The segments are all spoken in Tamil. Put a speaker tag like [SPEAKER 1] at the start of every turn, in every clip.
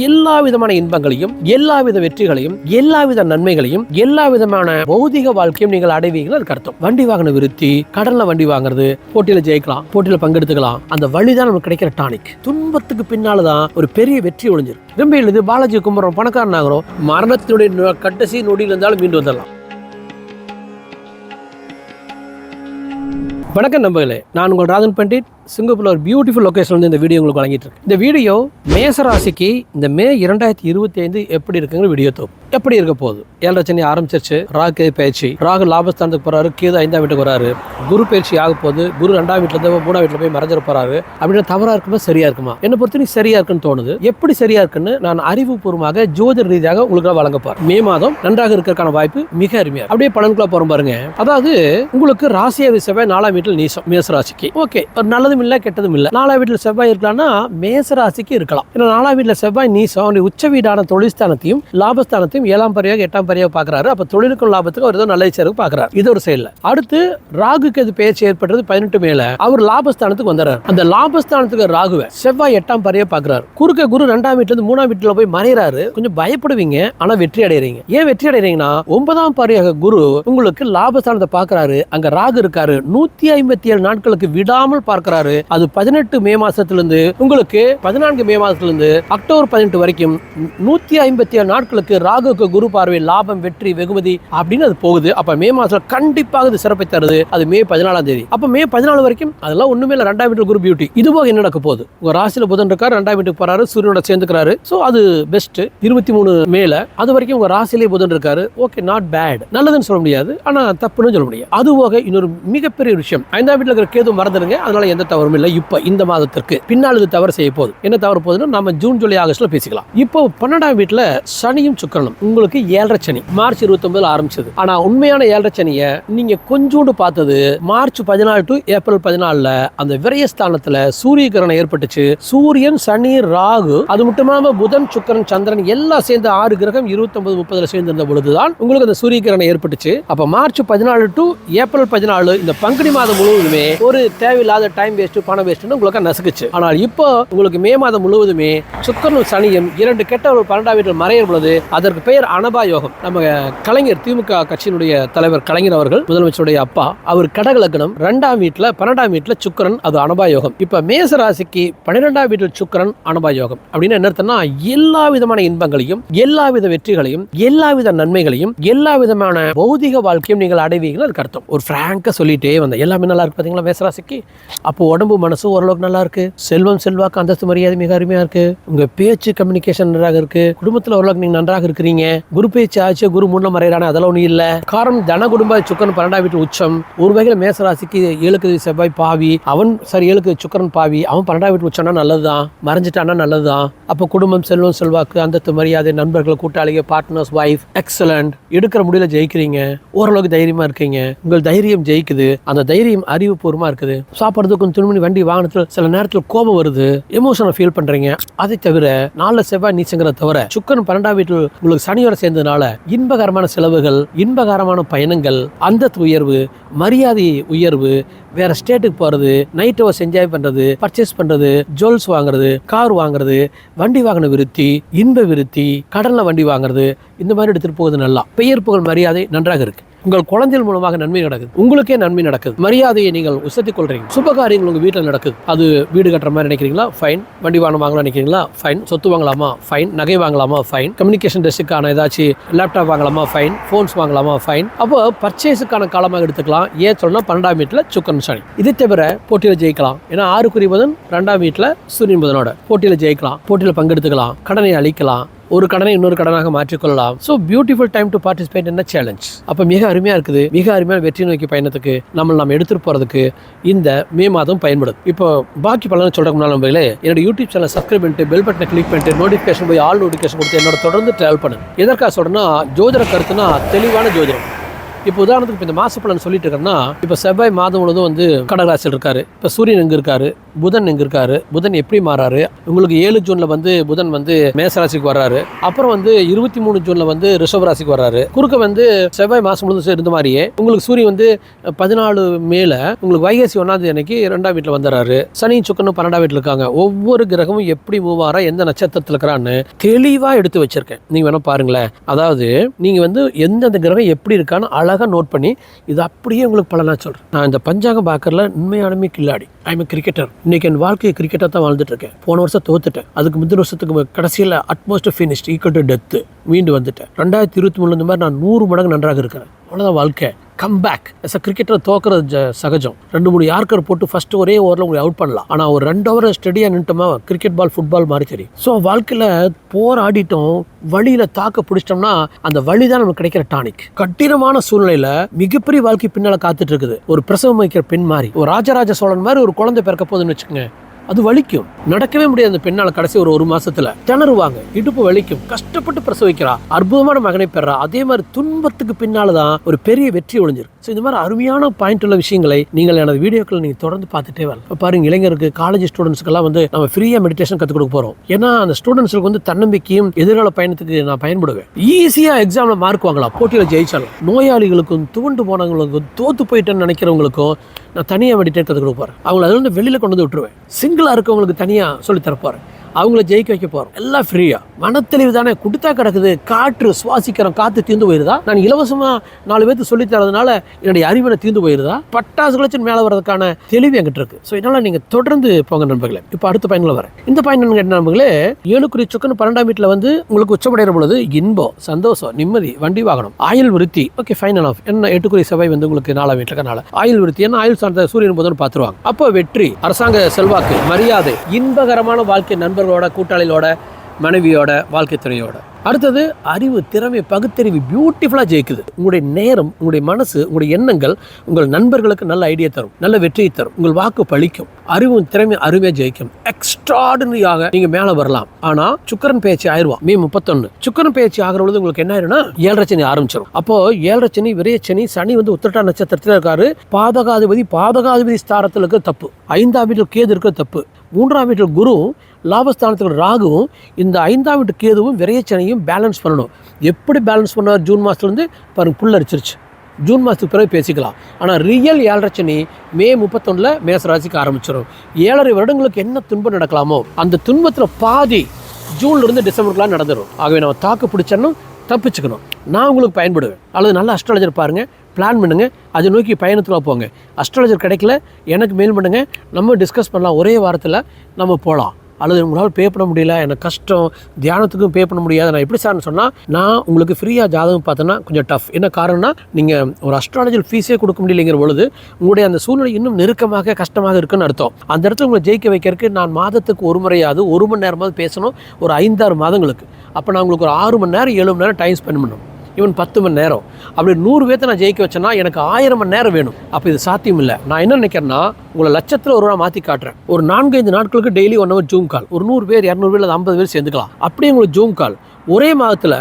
[SPEAKER 1] எல்லா விதமான இன்பங்களையும் எல்லா வித வெற்றிகளையும் எல்லா வித நன்மைகளையும் எல்லா விதமான பௌதிக வாழ்க்கையும் நீங்கள் அடைவீங்கள் அதுக்கு அர்த்தம். வண்டி வாகன விருத்தி கடல்ல வண்டி வாங்குறது போட்டியில ஜெயிக்கலாம் போட்டியில பங்கெடுத்துக்கலாம். அந்த வழிதான் நமக்கு கிடைக்கிற டானிக். துன்பத்துக்கு பின்னால்தான் ஒரு பெரிய வெற்றி ஒளிஞ்சிருக்கு ரொம்ப எழுது பாலாஜி கும்புறோம் பணக்காரன் ஆகிறோம் மரணத்தினுடைய கட்டசி நொடியில் இருந்தாலும் மீண்டு வந்துடலாம். வணக்கம் நம்பர்களே நான் உங்கள் ராஜன் பண்டிட். சிங்கப்பூரில் ஒரு பியூட்டிஃபுல் லொக்கேஷன் வந்து இந்த வீடியோ உங்களுக்கு வழங்கிட்டு இருக்கு இந்த வீடியோ மேசராசிக்கு இந்த மே இரண்டாயிரத்தி இருபத்தி ஐந்து எப்படி இருக்குங்கிற வீடியோ தோப்பு எப்படி இருக்க போகுது? ஏழரை சனி ஆரம்பிச்சிருச்சு. ராகு பயிற்சி ராகு லாபஸ்தானத்துக்கு போறாரு கேது ஐந்தாம் வீட்டுக்கு வராரு. குரு பயிற்சி ஆக போகுது. குரு ரெண்டாம் வீட்டுல இருந்து மூணாம் வீட்டுல போய் மறைஞ்சிட போறாரு. அப்படின்னா தவறா இருக்குமா சரியா இருக்குமா? என்ன பொறுத்த நீ சரியா இருக்குன்னு தோணுது. எப்படி சரியா இருக்குன்னு நான் அறிவுபூர்வமாக ஜோதிட ரீதியாக உங்களுக்கு நான் வழங்க போறேன். மே மாதம் நன்றாக இருக்கிறதுக்கான வாய்ப்பு மிக அருமையா அப்படியே பலனுக்குள்ள போறோம் பாருங்க. அதாவது உங்களுக்கு ராசியா செவ்வாய் நாலாம் வீட்டில் நீசம் மேச ராசிக்கு ஓகே ஒரு நல்லதும் இல்ல கெட்டதும் இல்ல நாலாம் வீட்டில் செவ்வாய் இருக்கலாம்னா மேசராசிக்கு இருக்கலாம். ஏன்னா நாலாம் வீட்டில் செவ்வாய் நீசம் அவருடைய உச்ச வீடான தொழில்ஸ்தானத்தையும் லாபஸ்தானத்தையும் ஏழாம் பறையாக எட்டாம் பறையாக பார்க்குறாரு. அப்ப தொழிலுக்கும் லாபத்துக்கும் அவர் ஏதோ நல்ல சேருக்கு பாக்குறாரு இது ஒரு செயல்ல. அடுத்து ராகுக்கு அது பேச்சு ஏற்பட்டது பதினெட்டு மேல அவர் லாபஸ்தானத்துக்கு வந்துறாரு. அந்த லாபஸ்தானத்துக்கு ராகுவை செவ்வாய் எட்டாம் பறையாக பாக்குறாரு குறுக்க குரு ரெண்டாம் வீட்டுல இருந்து மூணாம் வீட்டில் போய் மறைகிறாரு கொஞ்சம் பயப்படுவீங்க ஆனால் வெற்றி அடைகிறீங்க ஏன் வெற்றி அடைகிறீங்கன்னா ஒன்பதாம் பறையாக குரு உங்களுக்கு லாபஸ்தானத்தை பார்க்கறாரு. அங்க ராகு இருக்காரு. நூத்தி ஐம்பத்தி ஏழு நாட்களுக்கு விடாமல் பார்க்குறாரு. அது பதினெட்டு மே மாசத்துல இருந்து உங்களுக்கு பதினான்கு மே மாசத்திலிருந்து அக்டோபர் பதினெட்டு வரைக்கும் நூத்தி ஐம்பத்தி ஏழு நாட்களுக்கு ராகுக்கு குரு பார்வை லாபம் வெற்றி வெகுமதி அப்படின்னு அது போகுது. அப்ப மே மாசம் கண்டிப்பாக இது சிறப்பை தருது. அது மே பதினாலாம் தேதி. அப்ப மே பதினாலு வரைக்கும் அதெல்லாம் ஒண்ணுமே இல்லை. ரெண்டாம் வீட்டு குரு பியூட்டி இது போக என்ன நடக்க போகுது? உங்க ராசியில புதன் இருக்காரு ரெண்டாம் வீட்டுக்கு போறாரு சூரியனோட சேர்ந்துக்கிறாரு. சோ அது பெஸ்ட் இருபத்தி மூணு மேல. அது வரைக்கும் உங்க ராசியிலே புதன் இருக்காரு. ஓகே நாட் பேட் நல்லதுன்னு சொல்ல முடியாது. ஆனா தப்புன்னு சொல்ல முடியாது. அது போக இன்னொரு மிகப்பெரிய விஷயம். ஐந்தாம் வீட்டுல இருக்கிற கேது மறந்துடுங்க. அதனால எந்த தவறும் இல்லை. இப்ப இந்த மாதத்திற்கு பின்னால் இது தவறு செய்ய போகுது. என்ன தவறு போகுதுன்னா நம்ம ஜூன் ஜூலை ஆகஸ்ட்ல பேசிக்கலாம். இப்போ பன்னெண்டாம் வீட்டுல சனியும் சுக்கரனும். உங்களுக்கு ஏழரை சனி. மார்ச் இருபத்தி ஒன்பதுல ஆரம்பிச்சது. ஆனா உண்மையான ஏழரை சனியை நீங்க கொஞ்சோண்டு பார்த்தது மார்ச் பதினாலு டு ஏப்ரல் பதினாலுல அந்த விரயஸ்தானத்துல சூரிய கிரகணம் ஏற்பட்டுச்சு. சூரியன் சனி ராகு அது மட்டும் இல்லாம புதன் சுக்கரன் சந்திரன் எல்லாம் சேர்ந்து ஆறு கிரகம் இருபத்தி ஒன்பது முப்பதுல சேர்ந்திருந்த பொழுதுதான் உங்களுக்கு அந்த சூரிய கிரகணம் ஏற்பட்டுச்சு. அப்ப மார்ச் பதினாலு டு ஏப்ரல் பதினாலு இந்த பங்குனி மாதம் முழுவதுமே ஒரு தேவையில்லாத டைம் வேஸ்ட்டு பணம் வேஸ்ட்டுன்னு உங்களுக்கு நசுக்குச்சு. ஆனால் இப்போ உங்களுக்கு மே மாதம் முழுவதுமே சுக்கரனும் சனியும் இரண்டு கெட்ட ஒரு பன்னெண்டாம் வீட்டில் மறையும் பொழுது அதற்கு பெயர் அனபா யோகம் நம்ம கலைஞர் திமுக கட்சியினுடைய தலைவர் கலைஞர் அவர்கள் முதலமைச்சருடைய அப்பா அவர் கடகலக்கணம் ரெண்டாம் வீட்டில் பன்னெண்டாம் வீட்டில் சுக்கரன் அது அனபா யோகம் இப்ப மேச ராசிக்கு பன்னிரெண்டாம் வீட்டில் சுக்கரன் அனபா யோகம் அப்படின்னு என்ன அர்த்தம்னா எல்லா விதமான இன்பங்களையும் எல்லா வித வெற்றிகளையும் எல்லா வித நன்மைகளையும் எல்லா விதமான பௌதிக வாழ்க்கையும் நீங்கள் அடைவீங்கன்னு அதுக்கு அர்த்தம். ஒரு ஃப்ராங்காக சொல்லிட்டே வந்தேன். எல்லாமே நல்லா இருக்கு பார்த்தீங்களா மேசராசிக்கு அப்போ உடம்பு மனசு ஓரளவுக்கு நல்லா இருக்கு. செல்வம் செல்வாக்கு அந்தஸ்து மரியாதை மிக அருமையா இருக்கு. உங்க பேச்சு கம்யூனிகேஷன் நன்றாக இருக்கு. குடும்பத்துல ஓரளவுக்கு நீங்க நன்றாக இருக்கிறீங்க. குரு பேச்சு ஆச்சு குரு முன்ன மறையிறான அதெல்லாம் ஒன்றும் இல்ல. காரணம் தன குடும்ப சுக்கரன் பன்னெண்டாம் வீட்டு உச்சம். ஒரு வகையில் மேசராசிக்கு ஏழுக்கு செவ்வாய் பாவி. அவன் சரி ஏழுக்கு சுக்கரன் பாவி. அவன் பன்னெண்டாம் வீட்டு உச்சம்னா நல்லதுதான். மறைஞ்சிட்டானா நல்லதுதான். அப்போ குடும்பம் செல்வம் செல்வாக்கு அந்தஸ்து மரியாதை நண்பர்கள் கூட்டாளிகள் பார்ட்னர்ஸ் வைஃப் எக்ஸலண்ட் எடுக்கிற முடியல ஜெயிக்கிறீங்க. ஓரளவுக்கு தைரியமா இருக்கீங்க. உங்கள் தைரியம் ஜெயிக்குது. அந்த தைரியம் அறிவுபூர்வமா இருக்குது. சாப்பிட்றதுக்கும் துணிமணி வண்டி வாகனத்தில் சில நேரத்தில் கோபம் வருது எமோஷனை ஃபீல் பண்றீங்க. அதை தவிர நாலு செவ்வாய் நீச்சங்கிறத தவிர சுக்கன் பன்னெண்டாம் வீட்டில் உங்களுக்கு சனியோட சேர்ந்ததுனால இன்பகரமான செலவுகள் இன்பகரமான பயணங்கள் அந்தத்து உயர்வு மரியாதை உயர்வு வேற ஸ்டேட்டுக்கு போறது நைட் ஹவர்ஸ் என்ஜாய் பண்றது பர்ச்சேஸ் பண்றது ஜுவல்ஸ் வாங்குறது கார் வாங்குறது வண்டி வாகன விருத்தி இன்ப விருத்தி கடல்ல வண்டி வாங்குறது இந்த மாதிரி எடுத்துட்டு போகுது நல்லா. பெயர் புகழ் மரியாதை நன்றாக இருக்கு. உங்கள் குழந்தைகள் மூலமாக நன்மை நடக்குது. உங்களுக்கே நன்மை நடக்குது. மரியாதையை நீங்கள் உசத்திக் கொள்றீங்க சுப காரியங்கள் உங்க வீட்டில் நடக்குது. அது வீடு கட்டுற மாதிரி நினைக்கிறீங்களா? ஃபைன் வண்டி வாங்கணும் வாங்கலாம் நினைக்கிறீங்களா? ஃபைன் சொத்து வாங்கலாமா? ஃபைன் நகை வாங்கலாமா? ஃபைன் கம்யூனிகேஷன் டெஸ்ட்டுக்கான ஏதாச்சும் லேப்டாப் வாங்கலாமா? ஃபைன் ஃபோன்ஸ் வாங்கலாமா? ஃபைன் அப்போ பர்ச்சேஸுக்கான காலமாக எடுத்துக்கலாம். ஏன் சொன்னா பன்னெண்டாம் வீட்டில் சுக்கன் சனி. இதை தவிர போட்டியில் ஜெயிக்கலாம். ஏன்னா ஆறு குறிபதன் ரெண்டாம் வீட்டில் சூரியன் புதனோட. போட்டியில் ஜெயிக்கலாம். போட்டியில் பங்கெடுத்துக்கலாம். கடனை அழிக்கலாம் ஒரு கடனை இன்னொரு கடனாக மாற்றிக்கொள்ளலாம். So beautiful time to participate என்ன சேலஞ்ச் அப்போ மிக அருமையாக இருக்குது. மிக அருமையான வெற்றி நோக்கி பயணத்துக்கு நம்ம நம்ம எடுத்துகிட்டு போகிறதுக்கு இந்த மே மாதம் பயன்படும். இப்போ பாக்கி பலன் சொல்கிறதுக்கு முன்னால் நம்பர்களே என்னோட யூடியூப் சேனல் சப்ஸ்கிரைப் பண்ணிட்டு பெல் பட்டனை கிளிக் பண்ணிட்டு நோட்டிஃபிகேஷன் போய் ஆல் நோட்டிஃபிகேஷன் கொடுத்து என்னோட தொடர்ந்து ட்ராவல் பண்ணுங்க. எதற்காக சொல்கிறேன்னா ஜோதிட கருத்துனா தெளிவான ஜோதிடம். இப்போ உதாரணத்துக்கு இப்போ இந்த மாச பலன் சொல்லிட்டு இருக்கேன்னா இப்போ செவ்வாய் மாதம் முழுவதும் வந்து கடகராசியில் இருக்காரு. இப்போ சூரியன் எங்கே இருக்காரு? புதன் எங்கே இருக்காரு. புதன் எப்படி மாறாரு? உங்களுக்கு ஏழு ஜூனில் வந்து புதன் வந்து மேசராசிக்கு வர்றாரு. அப்புறம் வந்து இருபத்தி மூணு ஜூனில் வந்து ரிஷப ராசிக்கு வர்றாரு. குறுக்க வந்து செவ்வாய் மாதம் முழுதும் இருந்த மாதிரியே உங்களுக்கு சூரியன் வந்து பதினாலு மேலே உங்களுக்கு வைகாசி ஒன்றாம் தேதி அன்னைக்கு ரெண்டாம் வீட்டில் வந்துடுறாரு. சனி சுக்கனும் பன்னெண்டாம் வீட்டில் இருக்காங்க. ஒவ்வொரு கிரகமும் எப்படி மூவ் ஆகிறா எந்த நட்சத்திரத்தில் இருக்கிறான்னு தெளிவாக எடுத்து வச்சிருக்கேன். நீங்கள் வேணா பாருங்களேன். அதாவது நீங்கள் வந்து எந்தெந்த கிரகம் எப்படி இருக்கான்னு அழகாக நோட் பண்ணி இது அப்படியே உங்களுக்கு பலனாக சொல்கிறேன் நான் இந்த பஞ்சாங்கம் பார்க்கறதுல உண்மையானமே கில்லாடி. ஐம் கிரிக்கெட்டர் இன்னைக்கு என் வாழ்க்கையை கிரிக்கெட்டாக தான் வாழ்ந்துட்டு இருக்கேன் போன வருஷம் தோத்துட்டேன். அதுக்கு முந்தின வருஷத்துக்கு கடைசியில் almost finished equal to death மீண்டு வந்துட்டேன். ரெண்டாயிரத்தி இருபத்தி மூணுல இந்த மாதிரி நான் நூறு மடங்கு நன்றாக இருக்கிறேன். அவ்வளோதான் வாழ்க்கை. கம் பேக் எஸ் அ கிரிக்கெட்டில் தோக்குறது ஜ- சகஜம். ரெண்டு மூணு யார்க்கர் போட்டு ஃபர்ஸ்ட் ஒரே ஓவரில் உங்களை அவுட் பண்ணலாம். ஆனால் ஒரு ரெண்டு ஓவர் ஸ்டெடியாக நின்ட்டோமா கிரிக்கெட் பால் ஃபுட்பால் மாதிரி தெரியும் ஸோ வாழ்க்கையில் போராடிட்டோம் வழியில் தாக்க பிடிச்சிட்டோம்னா அந்த வழி தான் நமக்கு கிடைக்கிற டானிக் கடினமான சூழ்நிலையில் மிகப்பெரிய வாழ்க்கை பின்னால் காத்துட்டு இருக்குது. ஒரு பிரசவம் வைக்கிற பெண் மாதிரி ஒரு ராஜராஜ சோழன் மாதிரி ஒரு குழந்தை பிறக்க போகுதுன்னு வச்சுக்கோங்க. அது வலிக்கும். நடக்கவே முடியாது அந்த பெண்ணால் கடைசி ஒரு ஒரு மாசத்துல. திணறுவாங்க. இடுப்பு வலிக்கும். கஷ்டப்பட்டு பிரசவிக்கிறா. அற்புதமான மகனை பெறா. அதே மாதிரி துன்பத்துக்கு பின்னால்தான் ஒரு பெரிய வெற்றி ஒளிஞ்சிருக்கு. ஸோ இந்த மாதிரி அருமையான பாயிண்ட் உள்ள விஷயங்களை நீங்கள் எனது வீடியோக்கள் நீங்கள் தொடர்ந்து பார்த்துட்டே வரலாம். பாருங்க இளைஞருக்கு காலேஜ் ஸ்டூடெண்ட்ஸ்க்கெல்லாம் வந்து நம்ம ஃப்ரீயாக மெடிடேஷன் கற்றுக் கொடுக்க போகிறோம் ஏன்னா அந்த ஸ்டூடெண்ட்ஸுக்கு வந்து தன்னம்பிக்கையும் எதிர்கால பயணத்துக்கு நான் பயன்படுவேன். ஈஸியாக எக்ஸாமில் மார்க் வாங்கலாம் போட்டியில் ஜெயிச்சாலும் நோயாளிகளுக்கும் துவண்டு போனவங்களுக்கும் தோத்து போயிட்டேன்னு நினைக்கிறவங்களுக்கும் நான் தனியாக மெடிடேட் கற்றுக் கொடுப்பாரு அவங்களை அவங்கள வெளியில் கொண்டு வந்து விட்டுருவேன். சிங்கிளாக இருக்கவங்களுக்கு தனியாக சொல்லி தரப்போறேன் அவங்கள ஜெயிக்க வைக்க போகிறோம் எல்லாம் ஃப்ரீயா மனத்தெளிவு தானே? கொடுத்தா கிடக்குது. காற்று சுவாசிக்கிறோம். காற்று தீர்ந்து போயிருதா? நான் இலவசமாக நாலு பேர்த்து சொல்லி தரதுனால என்னுடைய அறிவினை தீர்ந்து போயிருதா? பட்டாசு கழிச்சு மேலே வர்றதுக்கான தெளிவு என்கிட்ட இருக்கு. ஸோ இதனால நீங்க தொடர்ந்து போங்க நண்பர்களே. இப்போ அடுத்த பயனில் வரேன். இந்த பயன் கேட்ட நண்பர்களே? ஏழுக்குறி சொக்கன் பன்னெண்டாம் வீட்டில் வந்து உங்களுக்கு உச்சமடைகிற பொழுது இன்பம் சந்தோஷம் நிம்மதி வண்டி வாகனம் ஆயுள் விருத்தி. ஓகே ஃபைனல் ஆஃப் என்ன எட்டுக்குறி செவ்வாய் வந்து உங்களுக்கு நாலாம் வீட்டில் இருக்கனால. ஆயுள் விருத்தி. என்ன ஆயுள் சார்ந்த சூரியன் போதும் பார்த்துருவாங்க. அப்போ வெற்றி அரசாங்க செல்வாக்கு மரியாதை இன்பகரமான வாழ்க்கை நண்பர்களோட கூட்டாளிகளோட மனைவியோட வாழ்க்கை துணையோட. அடுத்தது அறிவு திறமை பகுத்தறிவு பியூட்டிஃபுல்லாக ஜெயிக்குது. உங்களுடைய நேரம் உங்களுடைய மனசு உங்களுடைய எண்ணங்கள் உங்கள் நண்பர்களுக்கு நல்ல ஐடியா தரும் நல்ல வெற்றியை தரும் உங்கள் வாக்கு பழிக்கும். அறிவும் திறமை அருமையாக ஜெயிக்கும். எக்ஸ்ட்ராடினரியாக நீங்க மேலே வரலாம். ஆனால் சுக்கரன் பேச்சு ஆயிடுவான் மே முப்பத்தொன்னு. சுக்கரன் பேச்சு ஆகிற பொழுது உங்களுக்கு என்ன ஆயிரும்னா ஏழரை சனி ஆரம்பிச்சிடும் அப்போ ஏழரை சனி விரைய சனி சனி வந்து உத்திரட்டா நட்சத்திரத்தில் இருக்காரு. பாதகாதிபதி பாதகாதிபதி ஸ்தானத்தில் இருக்க தப்பு. ஐந்தாம் வீட்டில் கேது இருக்க தப்பு. மூன்றாம் வீட்டில் குரு லாபஸ்தானத்தில் ராகுவும் இந்த ஐந்தாம் வீட்டு கேதுவும் விரையச்சனையும் பேலன்ஸ் பண்ணணும். எப்படி பேலன்ஸ் பண்ணார் ஜூன் மாதத்துலேருந்து பாருங்க புல்லரிச்சிருச்சு ஜூன் மாதத்துக்கு பிறகு பேசிக்கலாம். ஆனால் ரியல் ஏழரை சனி மே முப்பத்தொன்னில் மேசராசிக்கு ஆரம்பிச்சிடும் ஏழரை வருடங்களுக்கு என்ன துன்பம் நடக்கலாமோ அந்த துன்பத்தில் பாதி ஜூன்ல இருந்து டிசம்பருக்குலாம் நடந்துடும் ஆகவே நம்ம தாக்கு பிடிச்சனும் தப்பிச்சுக்கணும். நான் உங்களுக்கு பயன்படுவேன். அல்லது நல்ல அஸ்ட்ராலஜர் பாருங்கள் பிளான் பண்ணுங்கள் அதை நோக்கி பயணத்தில் போங்க. அஸ்ட்ராலஜர் கிடைக்கல எனக்கு மெயில் பண்ணுங்கள் நம்ம டிஸ்கஸ் பண்ணலாம். ஒரே வாரத்தில் நம்ம போகலாம் அல்லது உங்களால் பே பண்ண முடியல எனக்கு கஷ்டம் தியானத்துக்கும் பே பண்ண முடியாது நான் எப்படி சார்னு சொன்னால் நான் உங்களுக்கு ஃப்ரீயாக ஜாதகம் பார்த்தேன்னா கொஞ்சம் டஃப் என்ன காரணம்னா நீங்கள் ஒரு அஸ்ட்ராலஜர் ஃபீஸே கொடுக்க முடியலைங்கிற பொழுது உங்களுடைய அந்த சூழ்நிலை இன்னும் நெருக்கமாக கஷ்டமாக இருக்குன்னு அர்த்தம். அந்த இடத்துல உங்களை ஜெயிக்க வைக்கிறதுக்கு நான் மாதத்துக்கு ஒரு முறையாவது ஒரு மணி நேரமாவது பேசணும் ஒரு ஐந்தாறு மாதங்களுக்கு. அப்போ நான் உங்களுக்கு ஒரு ஆறு மணி நேரம் ஏழு மணி நேரம் டைம் ஸ்பெண்ட் பண்ணணும். ஈவன் பத்து மணி நேரம். அப்படி நூறு பேர்த்த நான் ஜெயிக்க வச்சேன்னா எனக்கு ஆயிரம் மணி நேரம் வேணும். அப்போ இது சாத்தியம் இல்லை நான் என்ன நினைக்கிறேன்னா உங்களை லட்சத்தில் ஒரு ரூபா மாற்றி காட்டுறேன். ஒரு நான்கு ஐந்து நாட்களுக்கு daily one hour zoom call ஒரு நூறு பேர் இரநூறு பேர் ஐம்பது பேர் சேர்ந்துக்கலாம். அப்படியே உங்களுக்கு ஜூம் கால் ஒரே மாதத்தில்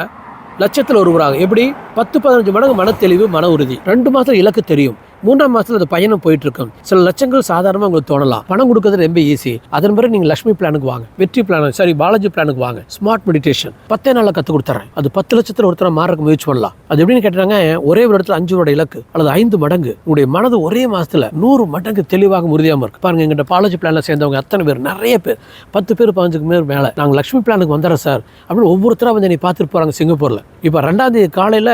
[SPEAKER 1] லட்சத்தில் ஒருவராக எப்படி? பத்து பதினஞ்சு மடங்கு மனத்தெளிவு மன உறுதி. ரெண்டு மாதம் இலக்கு தெரியும். மூன்றாம் மாதத்தில் அந்த பயணம் போயிட்டு இருக்கும் சில லட்சங்கள் சாதாரணமாக உங்களுக்கு தோணலாம். பணம் கொடுக்கறது ரொம்ப ஈஸி அதன் பிறகு நீங்கள் லட்சுமி பிளானுக்கு வாங்க. வெற்றி பிளான் சாரி பாலாஜி பிளானுக்கு வாங்க. ஸ்மார்ட் மெடிடேஷன் பத்தே நாளில் கற்றுக் கொடுத்துறேன். அது பத்து லட்சத்தில் ஒருத்தரை மாறக்கு முயற்சி பண்ணலாம். அது எப்படின்னு கேட்டாங்க ஒரே ஒரு இடத்துல அஞ்சு வருட இலக்கு அல்லது ஐந்து மடங்கு. உங்களுடைய மனது ஒரே மாசத்துல நூறு மடங்கு தெளிவாக உறுதியாம இருக்கு. பாருங்க எங்கிட்ட பாலாஜி பிளான்ல சேர்ந்தவங்க அத்தனை பேர் நிறைய பேர் பத்து பேர் பதினஞ்சுக்கு மேல் மேலே. நாங்கள் லட்சுமி பிளானுக்கு வந்துடுறோம் சார். அப்படின்னு ஒவ்வொருத்தராக வந்து என்னை பார்த்துட்டு போகிறாங்க சிங்கப்பூரில். இப்போ ரெண்டாம் தேதி காலையில்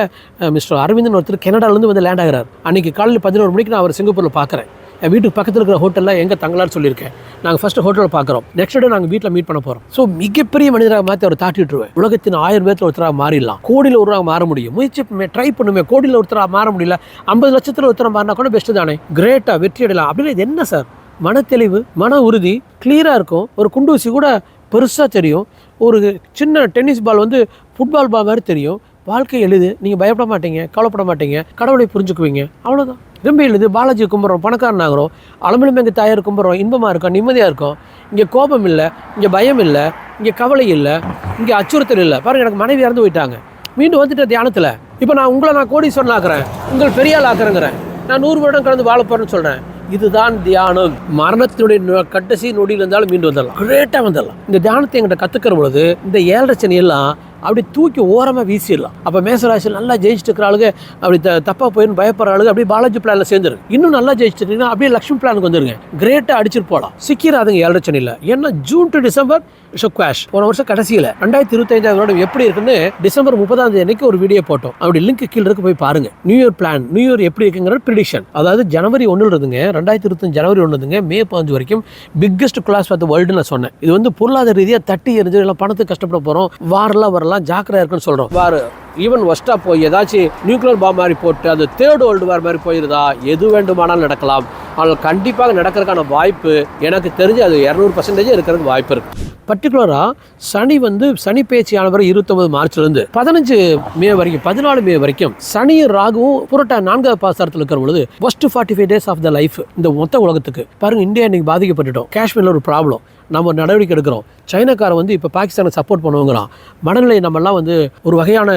[SPEAKER 1] மிஸ்டர் அரவிந்தன் ஒருத்தர் கனடாலேருந்து வந்து லேண்ட் ஆகிறார். அன்னைக்கு காலையில் பதினோரு மணிக்கு நான் அவர் சிங்கப்பூரில் பார்க்குறேன் என் வீட்டுக்கு பக்கத்தில் இருக்கிற ஹோட்டலில் எங்கே தங்கலான்னு சொல்லியிருக்கேன். நாங்கள் ஃபஸ்ட்டு ஹோட்டலில் பார்க்குறோம் நெக்ஸ்ட் டே நாங்கள் வீட்டில் மீட் பண்ண போகிறோம் ஸோ மிகப்பெரிய மனிதராக மாற்றி அவர் தாட்டிட்டுருவேன் உலகத்தின் ஆயிரம் பேர்த்தில் ஒருத்தராக மாறிடலாம். கோடியில் ஒருவராக மாற முடியும். முயற்சி ட்ரை பண்ணுமே. கோடியில் ஒருத்தராக மாற முடியல. ஐம்பது லட்சத்தில் ஒருத்தராக மாறினா கூட பெஸ்ட்டு தானே. கிரேட்டாக வெற்றி அடையலாம். அப்படின்னு இது என்ன சார்? மனத்தெளிவு மன உறுதி கிளியராக இருக்கும். ஒரு குண்டூசி கூட பெருசாக தெரியும். ஒரு சின்ன டென்னிஸ் பால் வந்து ஃபுட்பால் பால் மாதிரி தெரியும். வாழ்க்கை எழுது நீங்கள் பயப்பட மாட்டீங்க கவலைப்பட மாட்டீங்க. கடவுளை புரிஞ்சுக்குவீங்க. அவ்வளோதான் ரொம்ப எழுது பாலாஜி கும்பிட்றோம் பணக்காரன் ஆகிறோம் அலமிலும் எங்கள் தாயார் கும்பிட்றோம் இன்பமாக இருக்கும் நிம்மதியாக இருக்கும். இங்கே கோபம் இல்லை இங்கே பயம் இல்லை இங்கே கவலை இல்லை இங்கே அச்சுறுத்தல் இல்லை. பாருங்கள் எனக்கு மனைவி இறந்து போயிட்டாங்க. மீண்டும் வந்துட்டு தியானத்தில். இப்போ நான் உங்களை நான் கோடீஸ்வரன் ஆக்குறேன். உங்கள் பெரியால் ஆக்குறேங்கிறேன். நான் நூறு வருடம் கடந்து வாழ போகிறேன்னு சொல்கிறேன் இதுதான் தியானம். மரணத்தினுடைய நொ- கடைசி நொடியில் இருந்தாலும் மீண்டு வந்துடலாம். கிரேட்டாக வந்துடலாம். இந்த தியானத்தை எங்கிட்ட கற்றுக்கிற பொழுது இந்த ஏழரை சனியெல்லாம் அப்படி தூக்கி ஓரமாக வீசிடலாம். அப்போ மேசராசியில் நல்லா ஜெயிச்சுட்டு இருக்கிற ஆளுங்க அப்படி த தப்பாக போயின்னு பயப்படுற ஆளுங்க அப்படியே பாலாஜி பிளானில் சேர்ந்துரு இன்னும் நல்லா ஜெயிச்சிட்டீங்கன்னா அப்படியே லக்ஷ்மி பிளானுக்கு வந்துருங்க. கிரேட்டாக அடிச்சிட்டு போகலாம் சிக்கிறாதுங்க ஏழரை இல்லை ஏன்னா June to December it's quash போன வருஷம் கடைசியில் ரெண்டாயிரத்தி இருபத்தைந்தாவது வருடம் எப்படி இருக்குன்னு டிசம்பர் முப்பதாம் தேதி அன்னைக்கு ஒரு வீடியோ போட்டோம். அப்படி லிங்க் கீழே இருக்கு போய் பாருங்க. New year plan new year எப்படி இருக்குங்கிற ப்ரிடிக்ஷன் அதாவது ஜனவரி ஒன்று இருந்துங்க ரெண்டாயிரத்தி இருபத்தஞ்சு ஜனவரி ஒன்று இருந்துங்க மே பதினஞ்சு வரைக்கும் biggest class of the world நான் சொன்னேன். இது வந்து பொருளாதார ரீதியாக தட்டி எரிஞ்சு எல்லாம் பணத்துக்கு கஷ்டப்பட போகிறோம் வாரெல்லாம் வரலாம் ஜாக்கிரா இருக்குன்னு சொல்கிறோம் வார் ஈவன் ஒஸ்ட்டாக போய் ஏதாச்சும் நியூக்ளியர் பாம் மாதிரி போட்டு அது தேர்ட் வேர்ல்டு வார் மாதிரி போயிருதா எது வேண்டுமானாலும் நடக்கலாம். ஆனால் கண்டிப்பாக நடக்கிறதுக்கான வாய்ப்பு எனக்கு தெரிஞ்சு அது இரநூறு பர்சன்டேஜ் இருக்கிறதுக்கு வாய்ப்பு இருக்குது பர்டிகுலராக சனி வந்து சனி பேச்சியான வரை இருபத்தொம்பது மார்ச்லேருந்து பதினஞ்சு மே வரைக்கும் பதினாலு மே வரைக்கும் சனியும் ராகுவும் புரட்டா நான்காவது பாசாரத்தில் இருக்கிற பொழுது first forty five days of the life இந்த மொத்த உலகத்துக்கு. பாருங்க இந்தியா இன்னைக்கு பாதிக்கப்பட்டுட்டோம். காஷ்மீரில் ஒரு ப்ராப்ளம் நம்ம ஒரு நடவடிக்கை எடுக்கிறோம். சைனாக்காரன் வந்து இப்போ பாகிஸ்தானை சப்போர்ட் பண்ணுவோங்கிறான் மனநிலை நம்மெல்லாம் வந்து ஒரு வகையான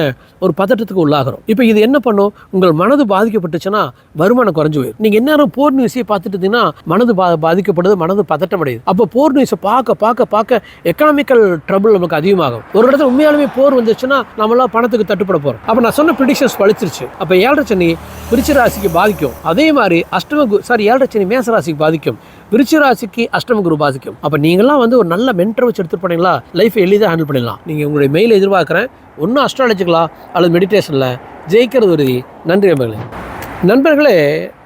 [SPEAKER 1] ஒரு பதட்டத்துக்கு உள்ளாகிறோம். இப்போ இது என்ன பண்ணும்? உங்கள் மனது பாதிக்கப்பட்டுச்சுன்னா வருமானம் குறைஞ்சு போயிடும் நீங்கள் எந்நேரம் போர் நியூஸையே பார்த்துட்டு இருந்தீங்கன்னா மனது பா பாதிக்கப்படுது மனது பதட்டம் அடையுது அப்போ போர் நியூஸை பார்க்க பார்க்க பார்க்க எக்கனாமிக்கல் ட்ரபிள் நமக்கு அதிகமாகும். ஒரு இடத்துல உண்மையாலுமே போர் வந்துச்சுன்னா நம்மளாம் பணத்துக்கு தட்டுப்பட போகிறோம் அப்போ நான் சொன்ன ப்ரிடிக்ஷன்ஸ் பழிச்சிருச்சு. அப்போ ஏழரை சனி விருச்சிக ராசிக்கு பாதிக்கும். அதே மாதிரி அஷ்டம கு சாரி ஏழரை சனி மேச ராசிக்கு பாதிக்கும். விருச்சிராசிக்கு அஷ்டம குரு பாதிக்கும் அப்போ நீங்களாம் வந்து ஒரு நல்ல மென்டர் வச்சு எடுத்துட்டு போனீங்களா? லைஃப் எளிதாக ஹேண்டில் பண்ணிடலாம். நீங்கள் உங்களுடைய மெயில் எதிர்பார்க்குறேன். ஒன்றும் அஸ்ட்ராலஜிக்கலா அல்லது மெடிடேஷனில் ஜெயிக்கிறது உறுதி. நன்றி நண்பர்களே. நண்பர்களே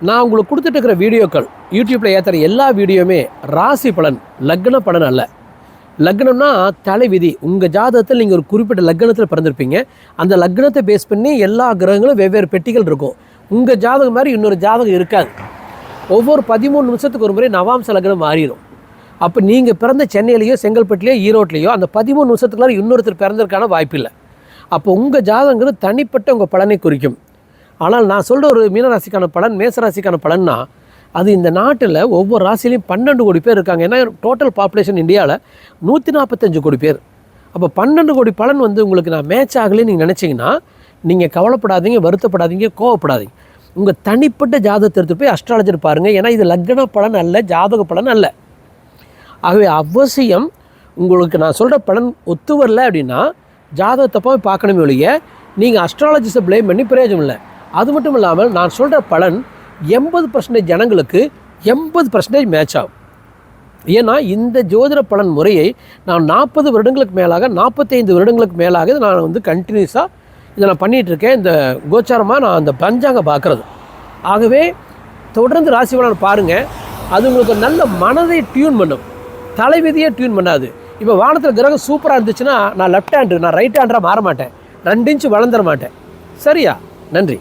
[SPEAKER 1] நான் உங்களுக்கு கொடுத்துட்டு இருக்கிற வீடியோக்கள் யூடியூப்பில் ஏற்றுற எல்லா வீடியோவுமே ராசி பலன் லக்ன பலன் அல்ல. லக்னம்னா தலைவிதி உங்கள் ஜாதகத்தில் நீங்கள் ஒரு குறிப்பிட்ட லக்னத்தில் பிறந்திருப்பீங்க. அந்த லக்னத்தை பேஸ் பண்ணி எல்லா கிரகங்களும் வெவ்வேறு பெட்டிகள் இருக்கும். உங்கள் ஜாதகம் மாதிரி இன்னொரு ஜாதகம் இருக்காது. ஒவ்வொரு பதிமூணு நிமிஷத்துக்கு ஒரு முறை நவாம்ச லக்னம் மாறிடும். அப்போ நீங்கள் பிறந்த சென்னையிலையோ செங்கல்பட்டுலையோ ஈரோட்லையோ அந்த பதிமூணு நிமிஷத்துக்குள்ளார இன்னொருத்தர் பிறந்ததுக்கான வாய்ப்பு இல்லை அப்போ உங்கள் ஜாதகங்கிறது தனிப்பட்ட உங்கள் பலனை குறிக்கும். ஆனால் நான் சொல்கிற ஒரு மீனராசிக்கான பலன் மேசராசிக்கான பலன்னா அது இந்த நாட்டில் ஒவ்வொரு ராசிலையும் பன்னெண்டு கோடி பேர் இருக்காங்க. ஏன்னா டோட்டல் பாப்புலேஷன் இந்தியாவில் நூற்றி நாற்பத்தஞ்சு கோடி பேர். அப்போ பன்னெண்டு கோடி பலன் வந்து உங்களுக்கு நான் மேட்ச் ஆகலைன்னு நீங்கள் நினச்சிங்கன்னா நீங்கள் கவலைப்படாதீங்க வருத்தப்படாதீங்க கோவப்படாதீங்க. உங்கள் தனிப்பட்ட ஜாதகத்தை எடுத்து போய் அஸ்ட்ராலஜர் பாருங்கள் ஏன்னா இது லக்ன பலன் அல்ல ஜாதக பலன் அல்ல. ஆகவே அவசியம் உங்களுக்கு நான் சொல்கிற பலன் ஒத்து வரல அப்படின்னா ஜாதகத்தை போய் பார்க்கணுமே ஒழிய நீங்கள் அஸ்ட்ராலஜிஸை ப்ளேம் பண்ணி பிரயோஜனம் இல்லை. அது மட்டும் இல்லாமல் நான் சொல்கிற பலன் எண்பது பர்சன்டேஜ் ஜனங்களுக்கு எண்பது பர்சன்டேஜ் மேட்ச் ஆகும். ஏன்னா இந்த ஜோதிட பலன் முறையை நான் நாற்பது வருடங்களுக்கு மேலாக நாற்பத்தைந்து வருடங்களுக்கு மேலாக நான் வந்து கண்டினியூஸாக இதை நான் பண்ணிகிட்டு இருக்கேன் இந்த கோச்சாரமாக நான் அந்த பஞ்சாங்க பார்க்குறது. ஆகவே தொடர்ந்து ராசி பலன் பாருங்கள் அது உங்களுக்கு நல்ல மனதை டியூன் பண்ணும். தலைவிதியை டியூன் பண்ணாது. இப்போ வானத்தில் கிரகம் சூப்பராக இருந்துச்சுன்னா நான் லெஃப்ட் ஹேண்டு நான் ரைட் ஹேண்டராக மாற மாட்டேன். ரெண்டு இன்ச்சு வளர்ந்துட மாட்டேன். சரியா? நன்றி.